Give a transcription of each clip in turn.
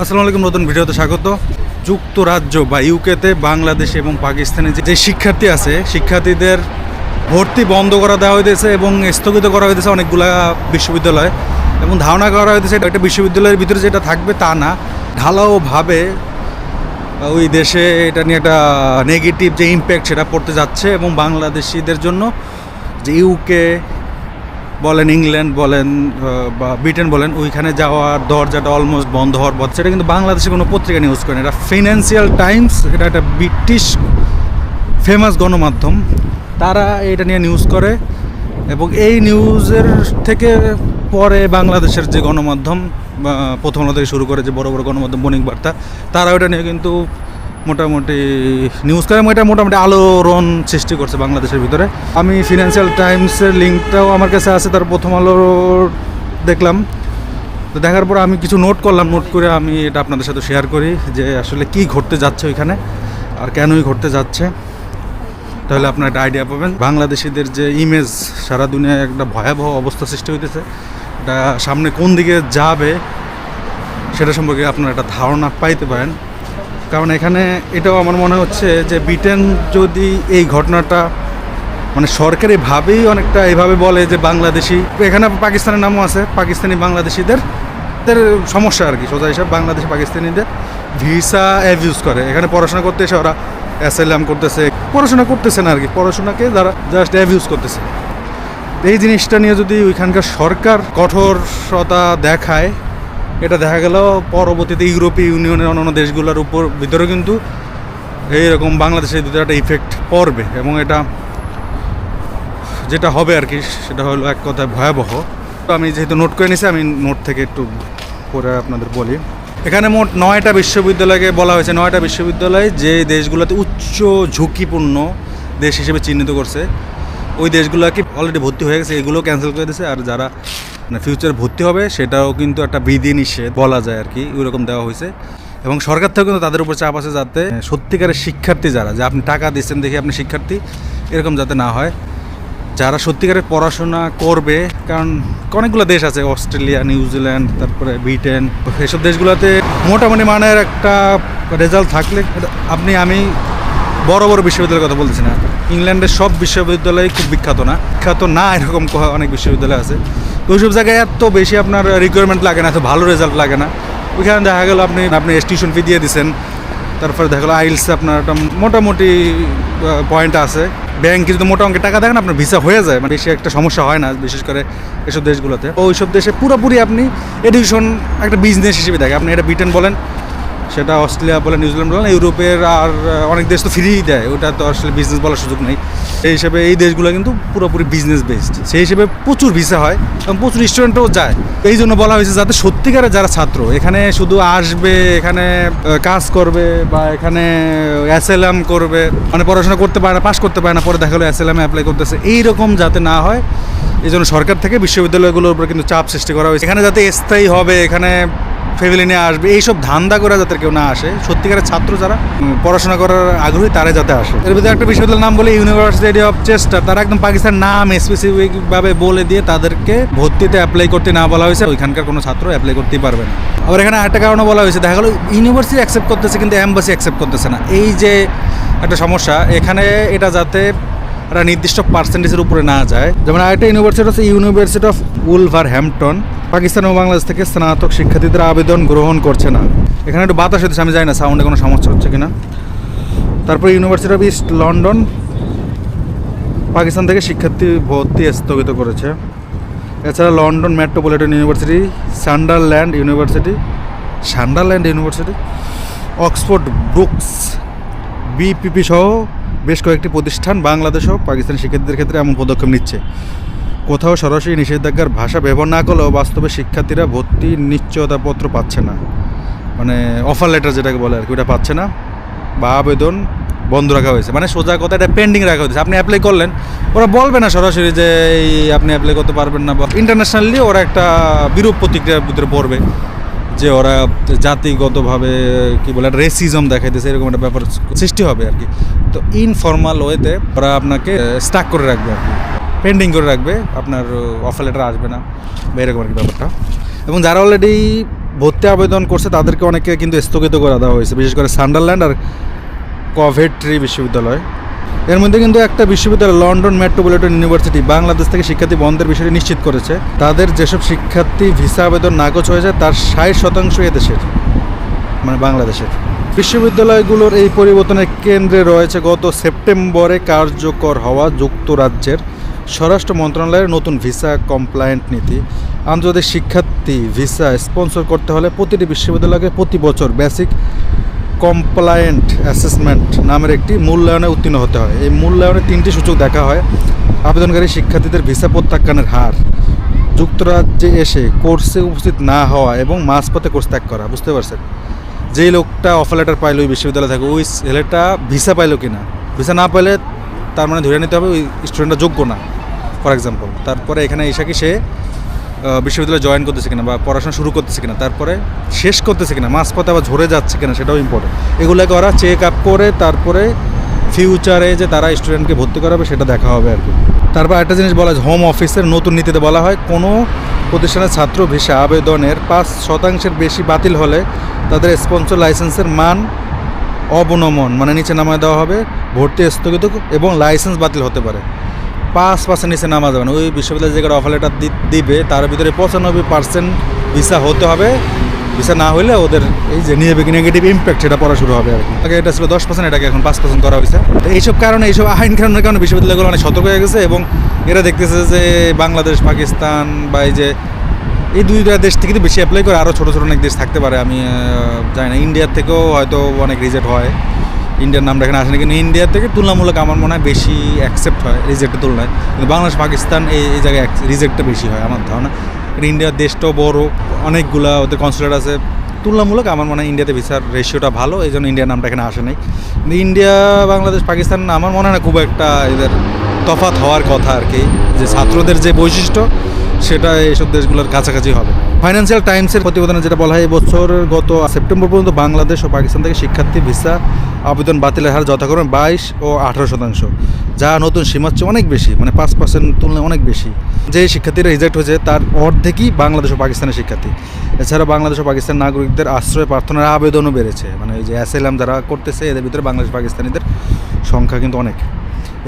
আসসালামু আলাইকুম, নতুন ভিডিওতে স্বাগত। যুক্তরাজ্য বা ইউকেতে বাংলাদেশ এবং পাকিস্তানে যে শিক্ষার্থী আছে, শিক্ষার্থীদের ভর্তি বন্ধ করা দেওয়া হয়েছে এবং স্থগিত করা হয়েছে অনেকগুলা বিশ্ববিদ্যালয়। এবং ধারণা করা হয়েছে এটা একটা বিশ্ববিদ্যালয়ের ভিতরে যেটা থাকবে তা না। ঢালাওভাবে ওই দেশে এটা নিয়ে একটা নেগেটিভ যে ইম্প্যাক্ট সেটা পড়তে যাচ্ছে এবং বাংলাদেশিদের জন্য যে ইউকে বলেন ইংল্যান্ড বলেন বা ব্রিটেন বলেন, ওইখানে যাওয়ার দরজাটা অলমোস্ট বন্ধ হওয়ার পর সেটা কিন্তু বাংলাদেশে কোনো পত্রিকা নিউজ করে না। এটা ফিনান্সিয়াল টাইমস এটা একটা ব্রিটিশ ফেমাস গণমাধ্যম। তারা এটা নিয়ে নিউজ করে এবং এই নিউজের থেকে পরে বাংলাদেশের যে গণমাধ্যম, বা প্রথম থেকে শুরু করে যে বড় বড় গণমাধ্যম বণিক বার্তা তারা ওটা নিয়ে কিন্তু মোটামুটি নিউজ করে এটা মোটামুটি আলোড়ন সৃষ্টি করছে বাংলাদেশের ভিতরে। আমি ফিনান্সিয়াল টাইমসের লিঙ্কটাও আমার কাছে আছে, তার প্রথম আলোর দেখলাম। তো দেখার পর আমি কিছু নোট করলাম নোট করে আমি এটা আপনাদের সাথে শেয়ার করি যে আসলে কি ঘটতে যাচ্ছে ওইখানে আর কেনই ঘটতে যাচ্ছে। তাহলে আপনার একটা আইডিয়া পাবেন। বাংলাদেশিদের যে ইমেজ সারা দুনিয়ায় একটা ভয়াবহ অবস্থা সৃষ্টি হইতেছে। এটা সামনে কোন দিকে যাবে, সেটা সম্পর্কে আপনার একটা ধারণা পাইতে পারেন। কারণ এখানে এটাও আমার মনে হচ্ছে যে ব্রিটেন যদি এই ঘটনাটা মানে সরকারিভাবেই অনেকটা এভাবে বলে যে বাংলাদেশি, এখানে পাকিস্তানের নামও আছে, পাকিস্তানি বাংলাদেশিদের সমস্যা আর কি, সোজা হিসাব বাংলাদেশি পাকিস্তানিদের ভিসা অ্যাবিউজ করে। এখানে পড়াশোনা করতে এসে ওরা অ্যাসাইলাম করতেছে, পড়াশোনা করতেছে না আর কি, পড়াশোনাকে যারা জাস্ট অ্যাবিউজ করতেছে। এই জিনিসটা নিয়ে যদি ওইখানকার সরকার কঠোরতা দেখায় এটা দেখা গেল পরবর্তীতে ইউরোপীয় ইউনিয়নের অন্যান্য দেশগুলোর উপর ভিতরে কিন্তু এইরকম বাংলাদেশের ভিতরে একটা ইফেক্ট পড়বে এবং এটা যেটা হবে আর কি, সেটা হলো এক কথায় ভয়াবহ। তো আমি যেহেতু নোট করে নিয়েছি, আমি নোট থেকে একটু পরে আপনাদের বলি। এখানে মোট নয়টা বিশ্ববিদ্যালয়কে বলা হয়েছে। নয়টা বিশ্ববিদ্যালয় যে দেশগুলোতে উচ্চ ঝুঁকিপূর্ণ দেশ হিসেবে চিহ্নিত করছে, ওই দেশগুলোকে অলরেডি ভর্তি হয়ে গেছে, এগুলো ক্যান্সেল করে দিয়েছে। আর যারা মানে ফিউচার ভর্তি হবে, সেটাও কিন্তু একটা বিধি নিষেধ বলা যায় আর কি, ওইরকম দেওয়া হয়েছে। এবং সরকার থেকেও কিন্তু তাদের উপর চাপ আছে যাতে সত্যিকারের শিক্ষার্থী যারা, যে আপনি টাকা দিচ্ছেন দেখে আপনি শিক্ষার্থী, এরকম যাতে না হয়। যারা সত্যিকারের পড়াশোনা করবে, কারণ অনেকগুলো দেশ আছে, অস্ট্রেলিয়া, নিউজিল্যান্ড, তারপরে ব্রিটেন, এসব দেশগুলোতে মোটামুটি মানের একটা রেজাল্ট থাকলে আপনি, আমি বড় বড় বিশ্ববিদ্যালয়ের কথা বলতেছি না। ইংল্যান্ডের সব বিশ্ববিদ্যালয় খুব বিখ্যাত না। বিখ্যাত না, এরকম অনেক বিশ্ববিদ্যালয় আছে। ওইসব জায়গায় এত বেশি আপনার রিকোয়ারমেন্ট লাগে না, এত ভালো রেজাল্ট লাগে না। ওইখানে দেখা গেল আপনি আপনি টিউশন ফি দিয়ে দিচ্ছেন তারপরে দেখা গেলো আইলস আপনার একটা মোটামুটি পয়েন্ট আছে। ব্যাংক কিন্তু মোটা অঙ্কের টাকা দেখেন আপনার ভিসা হয়ে যায় মানে বেশি একটা সমস্যা হয় না, বিশেষ করে এসব দেশগুলোতে। ওইসব দেশে পুরোপুরি আপনি এডুকেশন একটা বিজনেস হিসেবে দেখে আপনি এটা ব্রিটেন বলেন সেটা অস্ট্রেলিয়া বলেন নিউজিল্যান্ড বলেন, ইউরোপের আর অনেক দেশ তো ফ্রিই দেয়। ওটা তো আসলে বিজনেস বলার সুযোগ নেই। সেই হিসেবে এই দেশগুলো কিন্তু পুরোপুরি বিজনেস বেসড সেই হিসেবে প্রচুর ভিসা হয় এবং প্রচুর স্টুডেন্টও যায়। এই জন্য বলা হয়েছে যাতে সত্যিকারের যারা ছাত্র, এখানে শুধু আসবে, এখানে কাজ করবে বা এখানে অ্যাসেলাম করবে মানে পড়াশোনা করতে পারে না পাশ করতে পারে না, পরে দেখা গেলো অ্যাসেলামে অ্যাপ্লাই করতেছে। এইরকম যাতে না হয়, এই জন্য সরকার থেকে বিশ্ববিদ্যালয়গুলোর উপর কিন্তু চাপ সৃষ্টি করা হয়েছে। এখানে যাতে স্থায়ী হবে, এখানে ফ্যামিলি নিয়ে আসবে। এইসব ধান্দা করে যাতে কেউ না আসে। সত্যিকারের ছাত্র যারা পড়াশোনা করার আগ্রহী তারা যাতে আসে। এর ভিতরে একটা বিশ্ববিদ্যালয়ের নাম বলে ইউনিভার্সিটি অফ চেস্টার তারা একদম পাকিস্তান নাম স্পেসিফিকভাবে বলে দিয়ে তাদেরকে ভর্তিতে অ্যাপ্লাই করতে না বলা হয়েছে। ওইখানকার কোনো ছাত্র অ্যাপ্লাই করতেই পারবে না। আবার এখানে আরেকটা কারণে বলা হয়েছে। দেখা গেলো ইউনিভার্সিটি অ্যাকসেপ্ট করতেছে, কিন্তু অ্যাম্বাসি অ্যাকসেপ্ট করতেছে না। এই যে একটা সমস্যা, এখানে এটা যাতে একটা নির্দিষ্ট পার্সেন্টেজের উপরে না যায়। যেমন আরেকটা ইউনিভার্সিটি হচ্ছে university of Wolverhampton Pakistan ও বাংলাদেশ থেকে স্নাতক শিক্ষার্থীদের আবেদন গ্রহণ করছে না। এখানে একটু বাতাস হচ্ছে আমি জানি না, সাউন্ডে কোনো সমস্যা হচ্ছে কিনা। তারপর University of East London Pakistan থেকে শিক্ষার্থী ভর্তি স্থগিত করেছে। এছাড়া London Metropolitan University Sunderland University Sunderland University Oxford Brookes BPP সহ বেশ কয়েকটি প্রতিষ্ঠান বাংলাদেশ ও পাকিস্তানি শিক্ষার্থীদের ক্ষেত্রে এমন পদক্ষেপ নিচ্ছে। কোথাও সরাসরি নিষেধাজ্ঞার ভাষা ব্যবহার না করলেও বাস্তবে শিক্ষার্থীরা ভর্তি নিশ্চয়তাপত্র পাচ্ছে না। মানে অফার লেটার যেটাকে বলে আর কি, ওটা পাচ্ছে না। বা আবেদন বন্ধ রাখা হয়েছে। মানে সোজা কথা, এটা পেন্ডিং রাখা হয়েছে। আপনি অ্যাপ্লাই করলেন, ওরা বলবে না সরাসরি যে এই আপনি অ্যাপ্লাই করতে পারবেন না বা ইন্টারন্যাশনালি ওরা একটা বিরূপ প্রতিক্রিয়ার ভিতরে পড়বে যে ওরা জাতিগতভাবে কি বলে রেসিজম দেখাইতেছে, এরকম একটা ব্যাপার সৃষ্টি হবে আর কি। তো ইনফর্মাল ওয়েতে ওরা আপনাকে স্টাক করে রাখবে আর কি। পেন্ডিং করে রাখবে, আপনার অফার লেটার আসবে না, বা এরকম আর কি ব্যাপারটা। এবং যারা অলরেডি ভর্তি আবেদন করছে, তাদেরকে অনেকে কিন্তু স্থগিত করে দেওয়া হয়েছে, বিশেষ করে সান্ডারল্যান্ড আর কভেট্রি বিশ্ববিদ্যালয়। এর মধ্যে কিন্তু একটা বিশ্ববিদ্যালয়, লন্ডন মেট্রোপলিটন ইউনিভার্সিটি, বাংলাদেশ থেকে শিক্ষার্থী বন্ধের বিষয়টি নিশ্চিত করেছে। তাদের যেসব শিক্ষার্থী ভিসা আবেদন নাকচ হয়ে যায় তার ষাট শতাংশ এদেশের মানে বাংলাদেশের। বিশ্ববিদ্যালয়গুলোর এই পরিবর্তনের কেন্দ্রে রয়েছে গত সেপ্টেম্বরে কার্যকর হওয়া যুক্তরাজ্যের স্বরাষ্ট্র মন্ত্রণালয়ের নতুন ভিসা কমপ্লায়েন্ট নীতি। আন্তর্জাতিক শিক্ষার্থী ভিসা স্পন্সর করতে হলে প্রতিটি বিশ্ববিদ্যালয়কে প্রতি বছর বেসিক কমপ্লায়েন্ট অ্যাসেসমেন্ট নামের একটি মূল্যায়নে উত্তীর্ণ হতে হয়। এই মূল্যায়নে তিনটি সূচক দেখা হয়। আবেদনকারী শিক্ষার্থীদের ভিসা প্রত্যাখ্যানের হার, যুক্তরাজ্যে এসে কোর্সে উপস্থিত না হওয়া এবং মাঝপথে কোর্স ত্যাগ করা, বুঝতে পারছেন? যেই লোকটা অফার লেটার পাইলো ওই বিশ্ববিদ্যালয় থেকে, ওই ছেলেটা ভিসা পাইলো কি না ভিসা না পাইলে তার মানে ধরে নিতে হবে ওই স্টুডেন্টটা যোগ্য না। ফর এক্সাম্পল, তারপরে এখানে এসে কি সে বিশ্ববিদ্যালয়ে জয়েন করতেছে কিনা বা পড়াশোনা শুরু করতেছে কিনা, তারপরে শেষ করতেছে কিনা, মাঝপথে আবার ঝরে যাচ্ছে কিনা সেটাও ইম্পর্টেন্ট এগুলোকে ওরা চেক আপ করে তারপরে ফিউচারে যে তারা স্টুডেন্টকে ভর্তি করাবে সেটা দেখা হবে আর কি। তারপর একটা জিনিস বলা হয় হোম অফিসের নতুন নীতিতে বলা হয়, কোনো প্রতিষ্ঠানের ছাত্র ভিসা আবেদনের পাঁচ শতাংশের বেশি বাতিল হলে তাদের স্পন্সর লাইসেন্সের মান অবনমন মানে নিচে নামায় দেওয়া হবে, ভর্তি স্থগিত এবং লাইসেন্স বাতিল হতে পারে। পাঁচ পার্সেন্ট নিচে নামা যাবে না। ওই বিশ্ববিদ্যালয় যে অফার লেটার দিবে, তার ভিতরে পঁচানব্বই পার্সেন্ট ভিসা হতে হবে। ভিসা না হলে ওদের এই যে নেগেটিভ ইম্প্যাক্ট সেটা পড়া শুরু হবে আর কি। আগে এটা ছিল দশ পার্সেন্ট, এটাকে এখন পাঁচ পার্সেন্ট করা হয়েছে। তো এইসব কারণে, এইসব আইন কারণের কারণে বিশ্ববিদ্যালয়গুলো অনেক সতর্ক হয়ে গেছে এবং এরা দেখতেছে যে বাংলাদেশ, পাকিস্তান বা এই যে এই দুইটা দেশ থেকে বেশি অ্যাপ্লাই করে আরও ছোটো ছোটো অনেক দেশ থাকতে পারে। আমি জানি না ইন্ডিয়ার থেকেও হয়তো অনেক রিজেক্ট হয়। ইন্ডিয়ার নামটা এখানে আসেনি, কিন্তু ইন্ডিয়ার থেকে তুলনামূলক আমার মনে হয় বেশি অ্যাকসেপ্ট হয় রিজেক্টের তুলনায়। কিন্তু বাংলাদেশ, পাকিস্তান এই এই জায়গায় রিজেক্টটা বেশি হয় আমার ধারণা। ইন্ডিয়ার দেশটাও বড়, অনেকগুলা ওদের কনসুলেট আছে। তুলনামূলক আমার মনে হয় ইন্ডিয়াতে ভিসার রেশিওটা ভালো, এই জন্য ইন্ডিয়ার নামটা এখানে আসে নাই কিন্তু ইন্ডিয়া বাংলাদেশ, পাকিস্তান, আমার মনে হয় না খুব একটা এদের তফাত হওয়ার কথা আর কি। যে ছাত্রদের যে বৈশিষ্ট্য সেটা এইসব দেশগুলোর কাছাকাছি হবে। ফাইন্যান্সিয়াল টাইমসের প্রতিবেদনে যেটা বলা হয় এবছর গত সেপ্টেম্বর পর্যন্ত বাংলাদেশ ও পাকিস্তান থেকে শিক্ষার্থী ভিসা আবেদন বাতিলের হার যথাক্রমে বাইশ ও আঠারো শতাংশ, যা নতুন সীমার চেয়ে অনেক বেশি মানে পাঁচ পার্সেন্ট তুলনায় অনেক বেশি। যে শিক্ষার্থীরা রিজেক্ট হয়েছে, তার অর্ধেকই বাংলাদেশ ও পাকিস্তানের শিক্ষার্থী। এছাড়া বাংলাদেশ ও পাকিস্তান নাগরিকদের আশ্রয় প্রার্থনার আবেদনও বেড়েছে মানে এই যে অ্যাসেলাম যারা করতেছে, এদের ভিতরে বাংলাদেশ পাকিস্তানিদের সংখ্যা কিন্তু অনেক।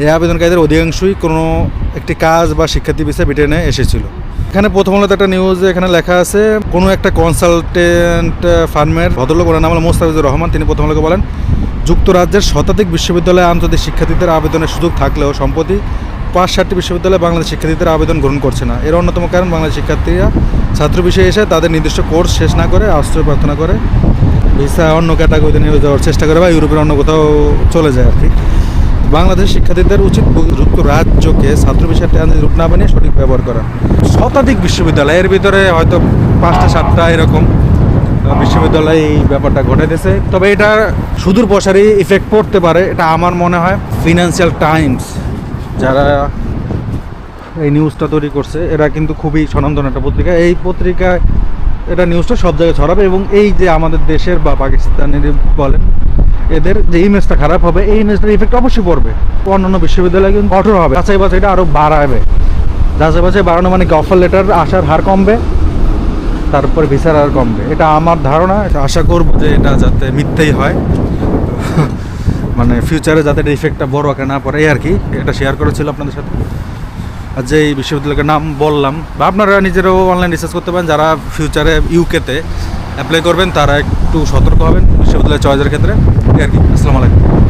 এই আবেদনকারীদের অধিকাংশই কোনো একটি কাজ বা শিক্ষার্থী বিষয়ে ব্রিটেনে এসেছিল। এখানে প্রথম আলোতে একটা নিউজ এখানে লেখা আছে, কোনো একটা কনসালটেন্ট ফার্মের ভদ্রলোক, ওনার নাম হলো মোস্তাফিজুর রহমান, তিনি প্রথম আলোকে বলেন, যুক্তরাজ্যের শতাধিক বিশ্ববিদ্যালয়ে আন্তর্জাতিক শিক্ষার্থীদের আবেদনের সুযোগ থাকলেও সম্প্রতি পাঁচ ষাটটি বিশ্ববিদ্যালয়ে বাংলাদেশ শিক্ষার্থীদের আবেদন গ্রহণ করছে না। এর অন্যতম কারণ, বাংলাদেশ শিক্ষার্থীরা ছাত্র বিষয়ে এসে তাদের নির্দিষ্ট কোর্স শেষ না করে, আশ্রয় প্রার্থনা করে, ভিসা অন্য ক্যাটাগরিতে নিয়ে যাওয়ার চেষ্টা করে বা ইউরোপের অন্য কোথাও চলে যায় আর কি। বাংলাদেশ শিক্ষার্থীদের উচিত যুক্তরাজ্যকে ছাত্র বিষয়ে ট্রানজিট রূপ না বানিয়ে সঠিক ব্যবহার করা। শতাধিক বিশ্ববিদ্যালয় এর ভিতরে হয়তো পাঁচটা, সাতটা এরকম বিশ্ববিদ্যালয়ে এই ব্যাপারটা ঘটাইতেছে তবে এটা সুদূর প্রসারী ইফেক্ট পড়তে পারে, এটা আমার মনে হয়। ফিনান্সিয়াল টাইমস যারা এই নিউজটা তৈরি করছে, এরা কিন্তু খুবই স্বনামধন্য একটা পত্রিকা। এই পত্রিকায় এটা নিউজটা সব জায়গায় ছড়াবে এবং এই যে আমাদের দেশের বা পাকিস্তানের বলেন এদের যে ইমেজটা খারাপ হবে, এই ইমেজটার ইফেক্ট অবশ্যই পড়বে। অন্যান্য বিশ্ববিদ্যালয় কিন্তু কঠোর হবে। যাচাই বাছাইটা আরও বাড়াবে। যাচাই বাছাই বাড়ানো মানে অফার লেটার আসার হার কমবে, তারপর ভিসার হার কমবে। এটা আমার ধারণা। এটা আশা করব যে এটা যাতে মিথ্যেই হয়। মানে ফিউচারে যাতে এটা ইফেক্টটা বড় আকারে না পড়ে আর কি। এটা শেয়ার করেছিল আপনাদের সাথে। আর যে এই বিশ্ববিদ্যালয়ের নাম বললাম, বা আপনারা নিজেরাও অনলাইন রিসার্চ করতে পারেন, যারা ফিউচারে ইউকেতে অ্যাপ্লাই করবেন, তারা একটু সতর্ক হবেন বিশ্ববিদ্যালয় চয়েসের ক্ষেত্রে। আর কি। আসসালামু আলাইকুম।